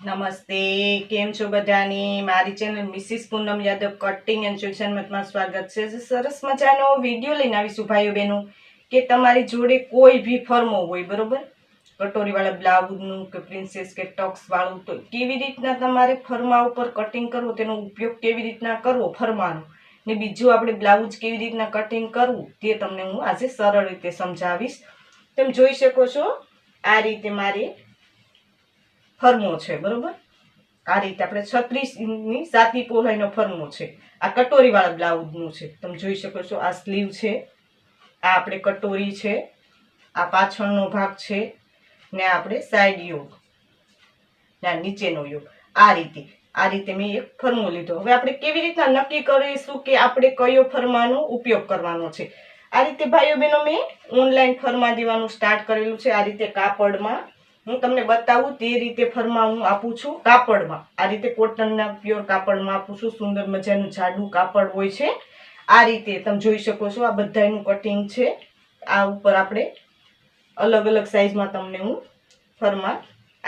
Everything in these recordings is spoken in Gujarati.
નમસ્તે, કેમ છો બધાની? મારી channel Mrs Poonam Yadav cutting and ટ્યુશનમાં મતમાં સ્વાગત છે. સરસ મજાનો વીડિયો લઈને આવીશું ભાઈઓ બહેનો કે તમારી જોડે કોઈ બી ફર્મો હોય, બરોબર? કટોરીવાળા બ્લાઉઝનું કે પ્રિન્સેસ કે ટક્સ વાળું તો કેવી રીતના તમારે ફરમા ઉપર કટિંગ કરવું, તેનો ઉપયોગ કેવી રીતના કરવો, ફરમાનો? ને બીજું આપણે બ્લાઉઝ કેવી રીતના કટિંગ કરવું તે તમને હું આજે સરળ રીતે સમજાવીશ. તમે જોઈ શકો છો, આ રીતે મારે ફરમો છે, બરોબર? આ રીતે આપણે છત્રીસ ઇંચની સાતી પહોળાઈનો ફરમો છે. આ કટોરીવાળા બ્લાઉઝનું છે. તમે જોઈ શકો છો, આ સ્લીવ છે, આ આપણે કટોરી છે, આ પાછળનો ભાગ છે, ને આપણે સાઈડ યોગ, ના નીચેનો યોગ. આ રીતે આ રીતે મેં એક ફર્મો લીધો. હવે આપણે કેવી રીતના નક્કી કરીશું કે આપણે કયો ફરમાનો ઉપયોગ કરવાનો છે? આ રીતે ભાઈઓ બહેનો, મેં ઓનલાઈન ફરમા દેવાનું સ્ટાર્ટ કરેલું છે. આ રીતે કાપડમાં હું તમને બતાવું તે રીતે ફરમા હું આપું છું કાપડમાં. આ રીતે કોટનના પ્યોર કાપડમાં આપું છું. સુંદર મજાનું જાડું કાપડ હોય છે. આ રીતે તમે જોઈ શકો છો આ બધાનું કટિંગ છે. આ ઉપર આપણે અલગ અલગ સાઈઝમાં તમને હું ફરમા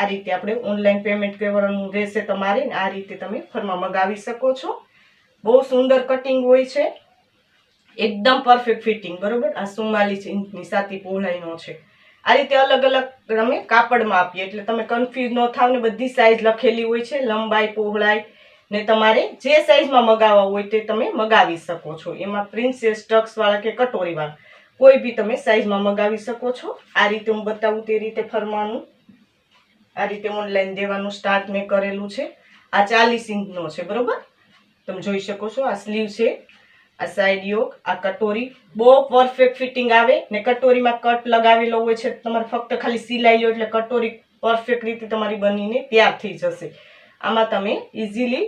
આ રીતે આપણે ઓનલાઈન પેમેન્ટ કરવાનું રહેશે તમારે આ રીતે તમે ફરમાં મગાવી શકો છો. બહુ સુંદર કટિંગ હોય છે. એકદમ પરફેક્ટ ફિટિંગ બરોબર? આ સુમાલીસ ઇંચની સાતી પહોળાઈનો છે. આ રીતે અલગ અલગ તમે કાપડમાં આપીએ, એટલે તમે કન્ફ્યુઝ ન થાવ ને બધી સાઈઝ લખેલી હોય છે, લંબાઈ, પહોળાઈ, ને તમારે જે સાઈઝમાં મગાવવા હોય તે તમે મગાવી શકો છો. એમાં પ્રિન્સેસ ટક્સવાળા કે કટોરીવાળા કોઈ બી તમે સાઇઝમાં મગાવી શકો છો. આ રીતે હું બતાવું તે રીતે ફરવાનું. આ રીતે ઓનલાઈન દેવાનું સ્ટાર્ટ મેં કરેલું છે. આ ચાલીસ ઇંચનો છે, બરોબર? તમે જોઈ શકો છો, આ સ્લીવ છે, આ સાઈડ યોગ, આ કટોરી. બહુ પરફેક્ટ ફિટિંગ આવે ને કટોરીમાં કટ લગાવેલો હોય છે, તમારે ફક્ત ખાલી સિલાઈ લો એટલે કટોરી પરફેક્ટ રીતે તમારી બનીને તૈયાર થઈ જશે. આમાં તમે ઇઝીલી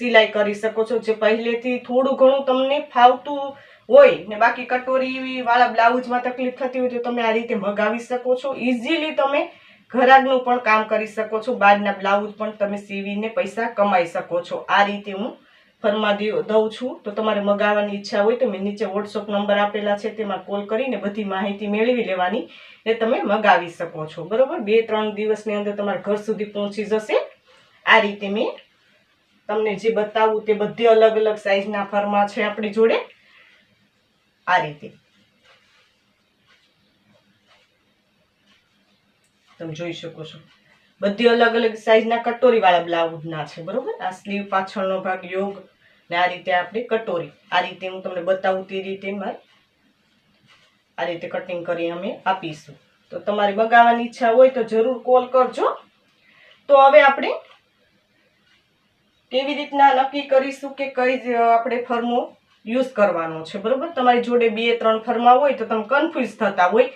સિલાઈ કરી શકો છો. જે પહેલેથી થોડું ઘણું તમને ફાવતું હોય ને બાકી કટોરી વાળા બ્લાઉઝમાં તકલીફ થતી હોય તો તમે આ રીતે મગાવી શકો છો. ઇઝીલી તમે ઘરાગનું પણ કામ કરી શકો છો બહારના બ્લાઉઝ પણ તમે સીવીને પૈસા કમાઈ શકો છો. આ રીતે હું ફરમા દઉં છું. તો તમારે મગાવવાની ઈચ્છા હોય તો મેં નીચે વોટ્સઅપ નંબર આપેલા છે, તેમાં કોલ કરીને બધી માહિતી મેળવી લેવાની એ તમે મગાવી શકો છો. બરાબર? બે, ત્રણ દિવસની અંદર તમારા ઘર સુધી પહોંચી જશે. આ રીતે મેં તમને જે બતાવું તે બધી અલગ અલગ સાઈઝના ફરમા છે આપણી જોડે. આ રીતે. તમે જોઈ શકો છો. બધી અલગ અલગ સાઈઝના કટોરીવાળા બ્લાઉઝના છે, બરોબર? આ સ્લીવ પાછળનો ભાગ યોગ ને આ રીતે આપણે કટોરી. આ રીતે હું તમને બતાવું તે રીતે મારે આ રીતે કટિંગ કરી અમે આપીશું. તો તમારે મગાવવાની ઈચ્છા હોય તો જરૂર કોલ કરજો. તો હવે આપણે કેવી રીતના નક્કી કરીશું કે કઈ આપણે ફર્મો યુઝ કરવાનો છે, બરોબર? તમારી જોડે બે ત્રણ ફર્મા હોય તો તમે કન્ફ્યુઝ થતા હોય.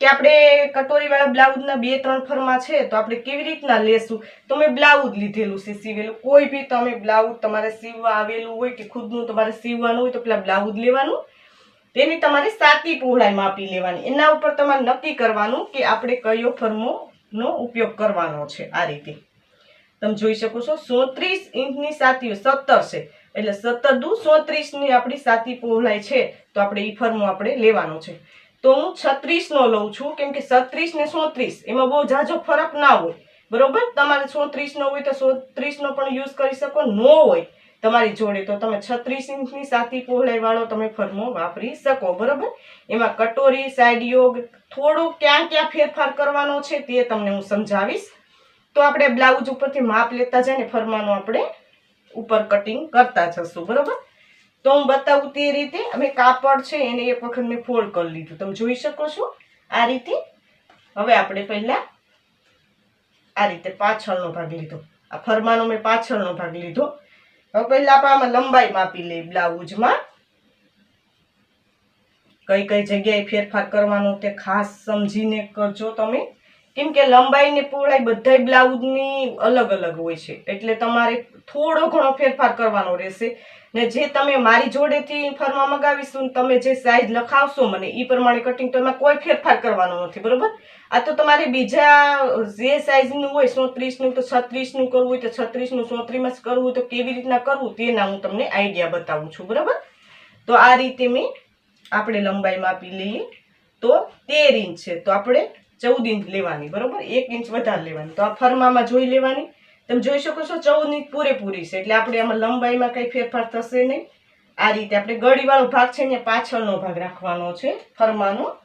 કે આપણે કટોરીવાળા બ્લાઉઝના બે, ત્રણ ફર્મા છે, તો આપણે કેવી રીતના લેશું? તો મેં બ્લાઉઝ લીધેલું છે, સીવેલું. કોઈ બી તમે બ્લાઉઝ તમારે સીવવા આવેલું હોય કે ખુદનું તમારે સીવવાનું હોય તો પેલા બ્લાઉઝ લેવાનું. તેની તમારે સાતી પહોળાઈ માપી લેવાની. એના ઉપર તમારે નક્કી કરવાનું કે આપણે કયો ફર્મોનો ઉપયોગ કરવાનો છે આ રીતે. તમે જોઈ શકો છો, સોત્રીસ ઇંચની સાતીઓ સત્તર છે. એટલે સત્તર દુ સોત્રીસની આપણી સાતી પહોળાઈ છે, તો આપણે ઈ ફર્મો આપણે લેવાનો છે. તો હું છત્રીસનો લઉં છું, કેમ કે છત્રીસ ને સોત્રીસ, એમાં બહુ ઝાઝો ફરક ના હોય. બરોબર? તમારે સોત્રીસનો હોય તો સોત્રીસનો પણ યુઝ કરી શકો, નો હોય તમારી જોડે તો તમે છત્રીસ ઇંચની સાતી પહોળાઈ વાળો તમે ફર્મો વાપરી શકો, બરોબર? એમાં કટોરી સાઈડ યોગ, થોડું ક્યાં ક્યાં ફેરફાર કરવાનો છે તે તમને હું સમજાવીશ. તો આપણે બ્લાઉઝ ઉપરથી માપ લેતા જાય ને ફરમાનું આપણે ઉપર કટિંગ કરતા જશું, બરોબર? તો હું બતાવું તે રીતે. અમે કાપડ છે એને એક વખત મેં ફોલ્ડ કરી લીધું. તમે જોઈ શકો છો આ રીતે. હવે આપણે પહેલા આ રીતે પાછળનો ભાગ લીધો. આ ફરમાનો મેં પાછળનો ભાગ લીધો. હવે પહેલા આપણે આમાં લંબાઈ માપી લઈએ બ્લાઉઝમાં. કઈ કઈ જગ્યાએ ફેરફાર કરવાનો તે ખાસ સમજીને કરજો તમે. કેમ કે લંબાઈ ને પહોળાઈ બધાય બ્લાઉઝની અલગ અલગ હોય છે. એટલે તમારે થોડો ઘણો ફેરફાર કરવાનો રહેશે. ને જે તમે મારી જોડેથી ફરવા મગાવીશું તમે જે સાઈઝ લખાવશો મને એ પ્રમાણે કટિંગ તો એમાં કોઈ ફેરફાર કરવાનો નથી, બરોબર? આ તો તમારે બીજા જે સાઈઝનું હોય સોત્રીસનું તો છત્રીસનું કરવું હોય, તો છત્રીસનું સોત્રીમાં કરવું હોય, તો કેવી રીતના કરવું તેના હું તમને આઈડિયા બતાવું છું, બરાબર? તો આ રીતે મેં આપણે લંબાઈ માપી લઈએ. તો તેર ઇંચ છે. તો આપણે ચૌદ ઇંચ લેવાની, બરોબર? એક ઇંચ વધારે લેવાની. તો આ ફરમામાં જોઈ લેવાની. તમે જોઈ શકો છો, ચૌદ ઇંચ પૂરેપૂરી છે. એટલે આપણે આમાં લંબાઈમાં કંઈ ફેરફાર થશે નહીં. આ રીતે આપણે ગળીવાળો ભાગ છે ને, પાછળનો ભાગ રાખવાનો છે, ફરમાનો.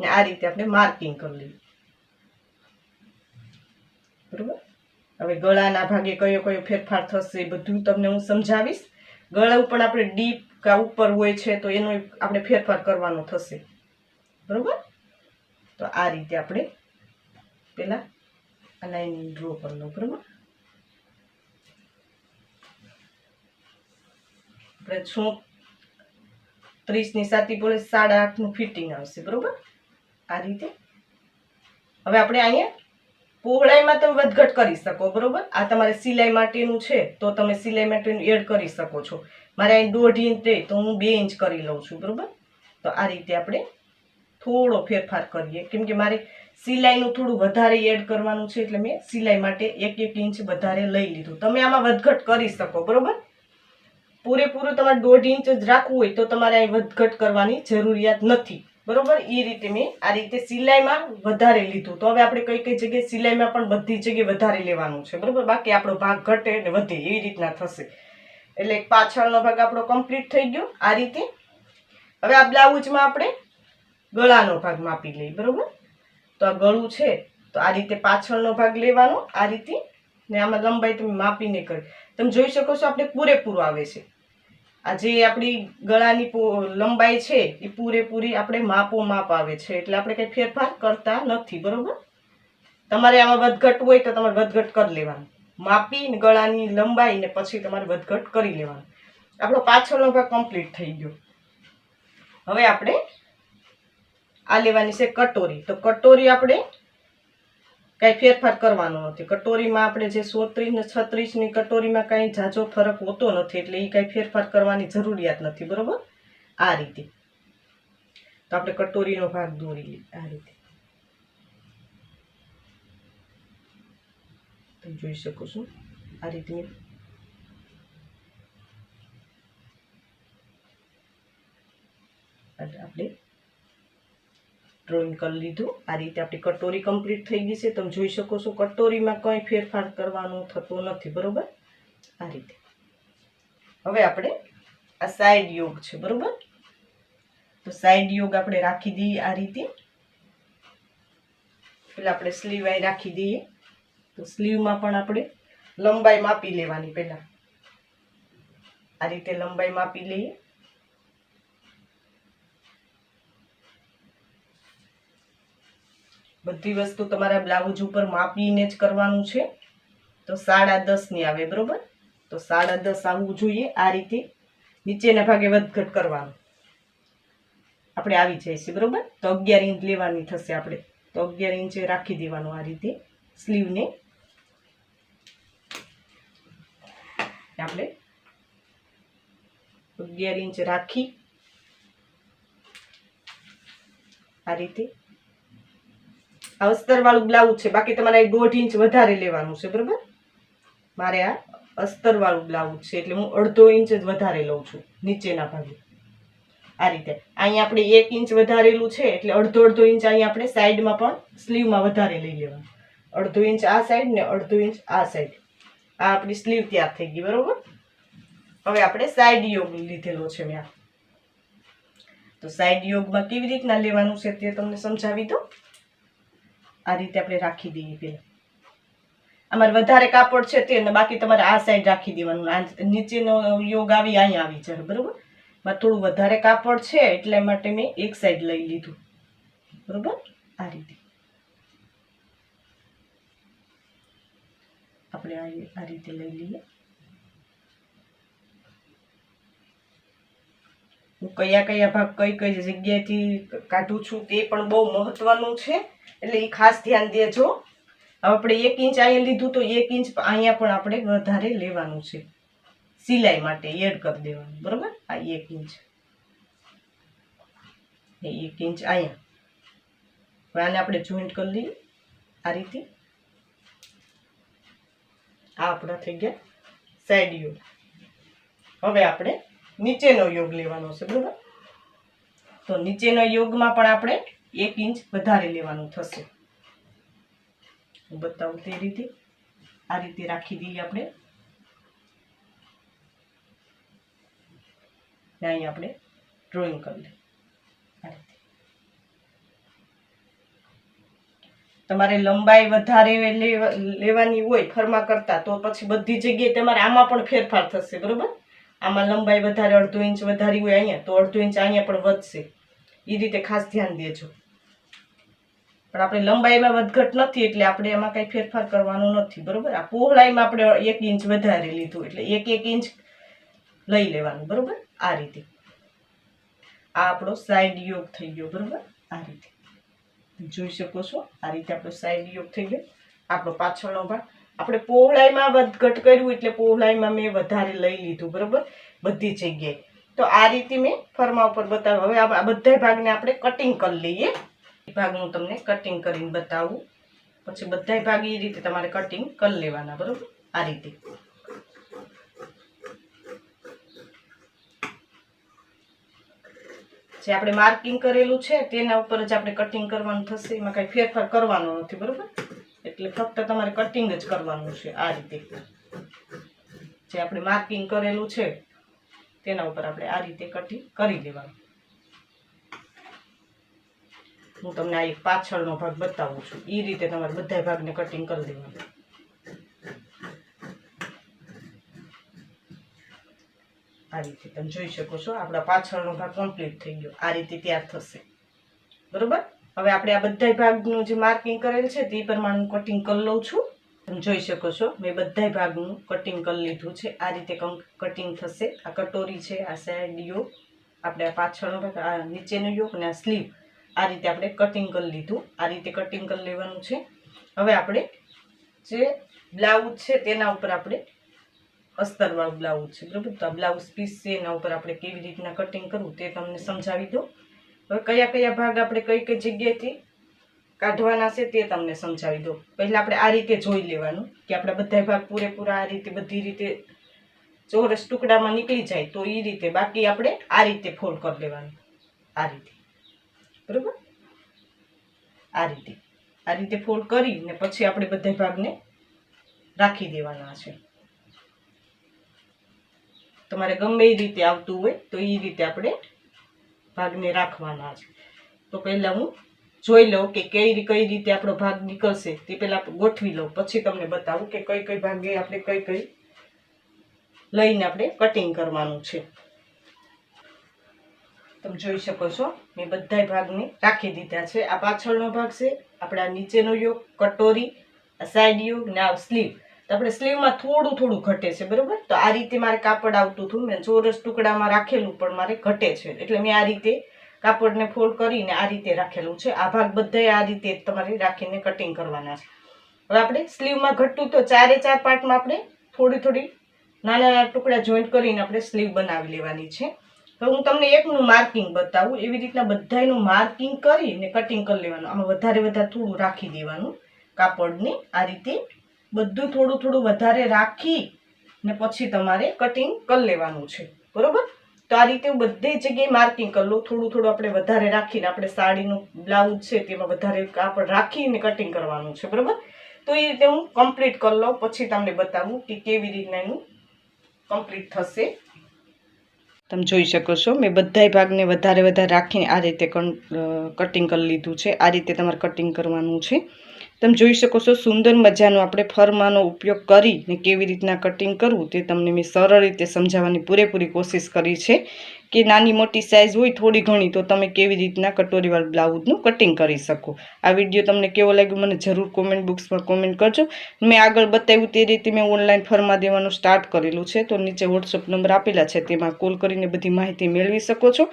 ને આ રીતે આપણે માર્કિંગ કરી લઈએ. બરોબર? હવે ગળાના ભાગે કયો કયો ફેરફાર થશે બધું તમને હું સમજાવીશ. ગળા ઉપર આપણે ડીપ કા ઉપર હોય છે તો એનો આપણે ફેરફાર કરવાનો થશે. બરોબર? તો આ રીતે આપણે પહેલાં આ લાઈન ડ્રો કરી લો બરોબર? આપણે શું ત્રીસની સાતી બોલે સાડા આઠનું ફિટિંગ આવશે, બરોબર? આ રીતે. હવે આપણે અહીંયા પહોળાઈમાં તમે વધઘટ કરી શકો, બરોબર? આ તમારે સિલાઈ માટેનું છે, તો તમે સિલાઈ માટેનું એડ કરી શકો છો. મારે અહીં દોઢ ઇંચ તો હું બે ઇંચ કરી લઉં છું, બરોબર? તો આ રીતે આપણે થોડો ફેરફાર કરીએ. કેમ કે મારે સિલાઈનું થોડું વધારે એડ કરવાનું છે એટલે મેં સિલાઈ માટે એક એક ઇંચ વધારે લઈ લીધું. તમે આમાં વધઘટ કરી શકો, બરોબર? પૂરેપૂરું તમારે દોઢ ઇંચ જ રાખવું હોય તો તમારે અહીં વધઘટ કરવાની જરૂરિયાત નથી. બરોબર? એ રીતે મેં આ રીતે સિલાઈમાં વધારે લીધું. તો હવે આપણે કઈ કઈ જગ્યાએ સિલાઈમાં પણ બધી જગ્યાએ વધારે લેવાનું છે. બરોબર? બાકી આપણો ભાગ ઘટે અને વધે એવી રીતના થશે. એટલે પાછળનો ભાગ આપણો કમ્પ્લીટ થઈ ગયો આ રીતે. હવે આ બ્લાઉઝમાં આપણે ગળાનો ભાગ માપી લઈએ બરાબર? તો આ ગળું છે, તો આ રીતે પાછળનો ભાગ લેવાનો, આ રીતે. ને આમાં લંબાઈ તમે માપીને કરી. તમે જોઈ શકો છો આપણે પૂરેપૂરું આવે છે. આ જે આપણી ગળાની લંબાઈ છે, એ પૂરેપૂરી આપણે માપો માપ આવે છે. એટલે આપણે કંઈ ફેરફાર કરતા નથી, બરાબર? તમારે આમાં વધઘટ હોય તો તમારે વધઘટ કરી લેવાનું. માપી ગળાની લંબાઈ ને પછી તમારે વધઘટ કરી લેવાનું. આપણો પાછળનો ભાગ કમ્પ્લીટ થઈ ગયો. હવે આપણે આ લેવાની છે કટોરી. તો કટોરી આપણે કાંઈ ફેરફાર કરવાનો નથી. કટોરીમાં આપણે જે સોત્રીસ ને છત્રીસની કટોરીમાં કાંઈ ઝાઝો ફરક હોતો નથી, એટલે એ કાંઈ ફેરફાર કરવાની જરૂરિયાત નથી. બરોબર? આ રીતે. તો આપણે કટોરીનો ભાગ દોરી લઈએ. આ રીતે. તમે જોઈ શકો છો. આ રીતે. આપણે ડ્રોઈંગ કરી લીધું. આ રીતે આપણી કટોરી કમ્પ્લીટ થઈ ગઈ છે. તમે જોઈ શકો છો કટોરીમાં કંઈ ફેરફાર કરવાનો થતો નથી, બરોબર? આ રીતે. હવે આપણે આ સાઈડ યોગ છે, બરોબર? તો સાઈડ યોગ આપણે રાખી દઈએ આ રીતે. પેલા આપણે સ્લીવ અહીં રાખી દઈએ. તો સ્લીવમાં પણ આપણે લંબાઈ માપી લેવાની પહેલાં. આ રીતે લંબાઈ માપી લઈએ. બધી વસ્તુ તમારા બ્લાઉઝ ઉપર માપીને જ કરવાનું છે. તો સાડા દસની આવે, બરાબર? તો સાડા દસ આવવું જોઈએ આ રીતે. નીચેના ભાગે વધઘટ કરવાનું. આપણે આવી છે બરોબર? તો અગિયાર ઇંચ લેવાની થશે આપણે. તો અગિયાર ઇંચે રાખી દેવાનું આ રીતે સ્લીવને આપણે અગિયાર ઇંચ રાખી આ રીતે આ અસ્તરવાળું બ્લાઉઝ છે, બાકી તમારે દોઢ ઇંચ વધારે લેવાનું છે, બરાબર? મારે આ અસ્તરવાળું બ્લાઉઝ છે, એટલે હું અડધો ઇંચ જ વધારે લઉં છું, નીચેના ભાગે. આ રીતે. અહીંયા આપણે એક ઇંચ વધારેલું છે, એટલે અડધો અડધો ઇંચ અહીંયા આપણે સાઈડમાં પણ સ્લીવમાં વધારે લઈ લેવાનું. અડધો ઇંચ આ સાઈડ ને અડધો ઇંચ આ સાઈડ. આ આપણી સ્લીવ તૈયાર થઈ ગઈ, બરોબર? હવે આપણે સાઈડ યોગ લીધેલો છે મેં તો સાઈડ યોગમાં કેવી રીતના લેવાનું છે તે તમને સમજાવી દો આ રીતે આપણે રાખી દઈએ પેલા. અમારે વધારે કાપડ છે તે બાકી તમારે આ સાઈડ રાખી દેવાનું. નીચેનો યોગ આવી, અહીંયા આવી જાય બરોબર? મારે થોડું વધારે કાપડ છે એટલા માટે મેં એક સાઈડ લઈ લીધું. બરોબર? આ રીતે. આપણે આ રીતે લઈ લઈએ. હું કયા કયા ભાગ કઈ કઈ જગ્યાએથી કાઢું છું તે પણ બહુ મહત્વનું છે. એટલે એ ખાસ ધ્યાન દેજો. હવે આપણે એક ઇંચ અહીંયા લીધું તો એક ઇંચ અહીંયા પણ આપણે વધારે લેવાનું છે. સિલાઈ માટે એડ કરી દેવાનું, બરોબર? આ એક ઇંચ. એક ઇંચ અહીંયા આને આપણે જોઈન્ટ કરી લઈએ. આ રીતે. આ આપણા થઈ ગયા સાઈડ યોગ હવે આપણે નીચેનો યોગ લેવાનો છે, બરોબર? તો નીચેના યોગમાં પણ આપણે એક ઇંચ વધારે લેવાનું થશે. હું બતાવું તે રીતે. આ રીતે રાખી દઈએ આપણે. અહીં આપણે ડ્રોઈંગ કરી લઈએ. તમારે લંબાઈ વધારે લેવાની હોય, ફરમા કરતા, તો પછી બધી જગ્યાએ તમારે આમાં પણ ફેરફાર થશે, બરોબર? આમાં લંબાઈ વધારે, અડધો ઇંચ વધારી હોય અહીંયા, તો અડધો ઇંચ અહીંયા પણ વધશે. એ રીતે ખાસ ધ્યાન દેજો. પણ આપણે લંબાઈમાં વધઘટ નથી, એટલે આપણે એમાં કંઈ ફેરફાર કરવાનો નથી, બરાબર? આ પહોળાઈમાં આપણે એક ઇંચ વધારે લીધું, એટલે એક એક ઇંચ લઈ લેવાનું, બરાબર? આ રીતે. આ આપણો સાઈડ યોગ થઈ ગયો, બરાબર? આ રીતે. જોઈ શકો છો? આ રીતે આપણો સાઈડ યોગ થઈ ગયો. આપણો પાછળનો ભાગ આપણે પહોળાઈમાં વધઘટ કર્યું એટલે પહોળાઈમાં મેં વધારે લઈ લીધું, બરોબર? બધી જગ્યાએ. તો આ રીતે મેં ફરમા ઉપર બતાવ્યું. હવે આ બધા ભાગને આપણે કટિંગ કરી લઈએ. ભાગ હું તમને કટિંગ કરીને બતાવું. પછી બધા ભાગ એ રીતે તમારે કટિંગ કરી લેવાના, બરોબર? આ રીતે. જે આપણે માર્કિંગ કરેલું છે, તેના ઉપર જ આપણે કટિંગ કરવાનું થશે. એમાં કાંઈ ફેરફાર કરવાનો નથી, બરોબર? એટલે ફક્ત તમારે કટિંગ જ કરવાનું છે આ રીતે. જે આપણે માર્કિંગ કરેલું છે, તેના ઉપર આપણે આ રીતે કટિંગ કરી દેવાનું. હું તમને આ એક પાછળનો ભાગ બતાવું છું. એ રીતે તમારે બધા ભાગને કટિંગ કરી દેવાનું. આ રીતે તમે જોઈ શકો છો, આપણા પાછળનો ભાગ કમ્પ્લીટ થઈ ગયો. આ રીતે તૈયાર થશે. બરોબર? હવે આપણે આ બધા ભાગનું જે માર્કિંગ કરેલ છે, તે પ્રમાણે કટિંગ કરી લઉં છું. તમે જોઈ શકો છો, મેં બધા ભાગનું કટિંગ કરી લીધું છે. આ રીતે કટિંગ થશે. આ કટોરી છે, આ સાઈડ યોગ આપણે આ પાછળનો ભાગ, આ નીચેનો યોગ અને આ સ્લીવ આ રીતે આપણે કટિંગ કરી લીધું. આ રીતે કટિંગ કરી લેવાનું છે. હવે આપણે જે બ્લાઉઝ છે, તેના ઉપર આપણે અસ્તરવાળું બ્લાઉઝ છે. બરાબર? તો બ્લાઉઝ પીસ છે, એના ઉપર આપણે કેવી રીતના કટિંગ કરવું, તે તમને સમજાવી દો હવે કયા કયા ભાગ આપણે કઈ કઈ જગ્યાએથી કાઢવાના છે તે તમને સમજાવી દો પહેલાં આપણે આ રીતે જોઈ લેવાનું કે આપણા બધા ભાગ પૂરેપૂરા આ રીતે બધી રીતે ચોરસ ટુકડામાં નીકળી જાય તો એ રીતે બાકી આપણે આ રીતે ફોલ્ડ કરી લેવાનું. આ રીતે. બરાબર? આ રીતે. આ રીતે ફોલ્ડ કરીને પછી આપણે બધા ભાગને રાખી દેવાના છે. તમારે ગમે એ રીતે આવતું હોય તો એ રીતે આપણે ભાગને રાખવાના છે. તો પહેલાં હું જોઈ લઉં કે કઈ કઈ રીતે આપણો ભાગ નીકળશે, તે પહેલાં ગોઠવી લઉં. પછી તમને બતાવું કે કઈ કઈ ભાગે આપણે કઈ કઈ લઈને આપણે કટિંગ કરવાનું છે. તમે જોઈ શકો છો, મેં બધા ભાગને રાખી દીધા છે. આ પાછળનો ભાગ છે, આપણા નીચેનો યોગ, કટોરી, આ સાઈડ યોગ ને આ સ્લીવ તો આપણે સ્લીવમાં થોડું થોડું ઘટે છે, બરાબર? તો આ રીતે મારે કાપડ આવતું હતું, મેં ચોરસ ટુકડામાં રાખેલું, પણ મારે ઘટે છે. એટલે મેં આ રીતે કાપડને ફોલ્ડ કરીને આ રીતે રાખેલું છે. આ ભાગ બધાય આ રીતે તમારે રાખીને કટિંગ કરવાના છે. હવે આપણે સ્લીવમાં ઘટતું તો ચારે ચાર પાર્ટમાં આપણે થોડી થોડી નાના નાના ટુકડા જોઈન્ટ કરીને આપણે સ્લીવ બનાવી લેવાની છે. તો હું તમને એકનું માર્કિંગ બતાવું. એવી રીતના બધાયનું માર્કિંગ કરીને કટિંગ કરી લેવાનું. આમાં વધારે વધારે થોડું રાખી દેવાનું કાપડને આ રીતે બધું થોડું થોડું વધારે રાખી ને પછી તમારે કટિંગ કરી લેવાનું છે. બરોબર? તો આ રીતે હું બધી જગ્યાએ માર્કિંગ કરી લઉં. થોડું થોડું આપણે વધારે રાખીને આપણે સાડીનું બ્લાઉઝ છે તેમાં વધારે કાપડ રાખીને કટિંગ કરવાનું છે. બરોબર? તો એ રીતે હું કમ્પ્લીટ કરી લઉં. પછી તમને બતાવું કે કેવી રીતના એનું કમ્પ્લીટ થશે. તમે જોઈ શકો છો, મેં બધાય ભાગને વધારે વધારે રાખીને આ રીતે કટિંગ કરી લીધું છે. આ રીતે તમારે કટિંગ કરવાનું છે. તમે જોઈ શકો છો, સુંદર મજાનો આપણે ફરમાનો ઉપયોગ કરીને કેવી રીતના કટિંગ કરવું તે તમને મેં સરળ રીતે સમજાવવાની પૂરેપૂરી કોશિશ કરી છે કે નાની મોટી સાઇઝ હોય થોડી ઘણી તો તમે કેવી રીતના કટોરીવાળા બ્લાઉઝનું કટિંગ કરી શકો. આ વીડિયો તમને કેવો લાગ્યો મને જરૂર કોમેન્ટ બોક્સમાં કોમેન્ટ કરજો. મેં આગળ બતાવ્યું તે રીતે મેં ઓનલાઈન ફરમા દેવાનું સ્ટાર્ટ કરેલું છે, તો નીચે વોટ્સઅપ નંબર આપેલા છે, તેમાં કોલ કરીને બધી માહિતી મેળવી શકો છો.